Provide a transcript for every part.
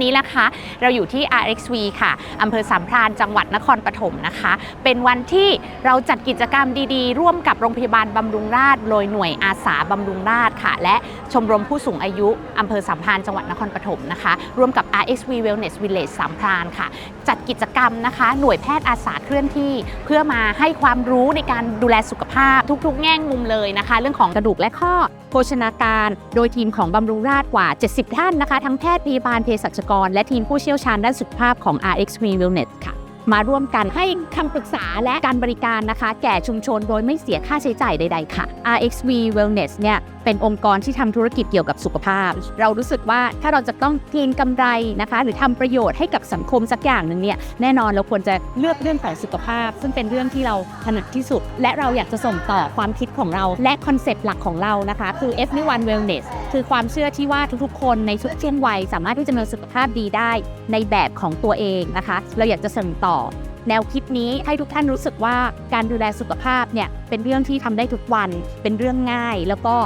วันนี้นะคะ เราอยู่ที่ RXV ค่ะอำเภอสามพรานจังหวัดนครปฐมนะคะ เป็นวันที่เราจัดกิจกรรมดีๆ ร่วมกับโรงพยาบาลบำรุงราษฎร์โดยหน่วยอาสาบำรุงราษฎร์ค่ะ และชมรมผู้สูงอายุอำเภอสามพรานจังหวัดนครปฐมนะคะ ร่วมกับ RXV Wellness Village สามพรานค่ะ จัดกิจกรรมนะคะ หน่วยแพทย์อาสาเคลื่อนที่ เพื่อมาให้ความรู้ในการดูแลสุขภาพทุกๆ แง่มุมเลยนะคะ เรื่องของกระดูกและข้อโภชนาการ โดยทีมของบำรุงราษฎร์กว่า 70 ท่านนะคะ ทั้งแพทย์พยาบาลเภสัชกร และทีมผู้เชี่ยวชาญด้านสุขภาพของ RXV Wellness ค่ะ มาร่วมกันให้คำปรึกษาและการบริการนะคะ แก่ชุมชนโดยไม่เสียค่าใช้จ่ายใด ๆ ค่ะ RXV Wellness เนี่ยเป็นองค์กรที่ทำธุรกิจเกี่ยวกับสุขภาพ เรารู้สึกว่าถ้าเราจะต้องเก็งกำไรนะคะ หรือทำประโยชน์ให้กับสังคมสักอย่างหนึ่งเนี่ยแน่นอนเราควรจะเลือกเรื่องของสุขภาพ ซึ่งเป็นเรื่องที่เราถนัดที่สุด และเราอยากจะส่งต่อความคิดของเรา และคอนเซปต์หลักของเรานะคะ คือ Everyone Wellness คือความเชื่อที่ว่าทุกๆ คนในทุกเช่นวัย สามารถที่จะมีสุขภาพดีได้ในแบบของตัวเองนะคะ เราอยากจะส่งต่อแนวคิดนี้ให้ทุกท่านรู้สึกว่าการดูแลสุขภาพเนี่ยเป็นเรื่องที่ทำได้ทุกวันเป็นเรื่องง่าย แล้วก็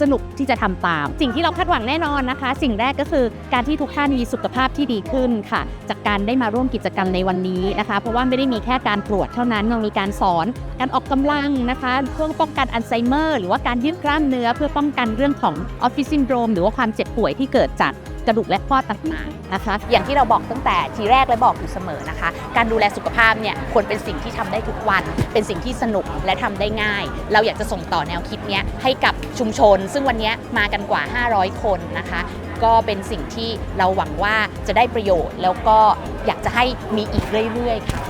สนุกที่จะทำตาม สิ่งที่เราคาดหวังแน่นอนนะคะ สิ่งแรกก็คือการที่ทุกท่านมีสุขภาพที่ดีขึ้นค่ะ จากการได้มาร่วมกิจกรรมในวันนี้นะคะ เพราะว่าไม่ได้มีแค่การตรวจเท่านั้นยังมีการสอน การออกกำลังนะคะเพื่อป้องกันอัลไซเมอร์หรือว่าการยืดกล้ามเนื้อเพื่อป้องกันเรื่องของออฟฟิศซินโดรมหรือว่าความเจ็บป่วยที่เกิดจาก กระดูกและข้อต่างๆนะคะ อย่างที่เราบอกตั้งแต่ทีแรกและบอกอยู่เสมอนะคะ การดูแลสุขภาพเนี่ยควรเป็นสิ่งที่ทำได้ทุกวัน เป็นสิ่งที่สนุกและทำได้ง่าย เราอยากจะส่งต่อแนวคิดเนี้ยให้กับชุมชน ซึ่งวันนี้มากันกว่า 500 คนนะคะ ก็เป็นสิ่งที่เราหวังว่าจะได้ประโยชน์ แล้วก็อยากจะให้มีอีกเรื่อยๆค่ะ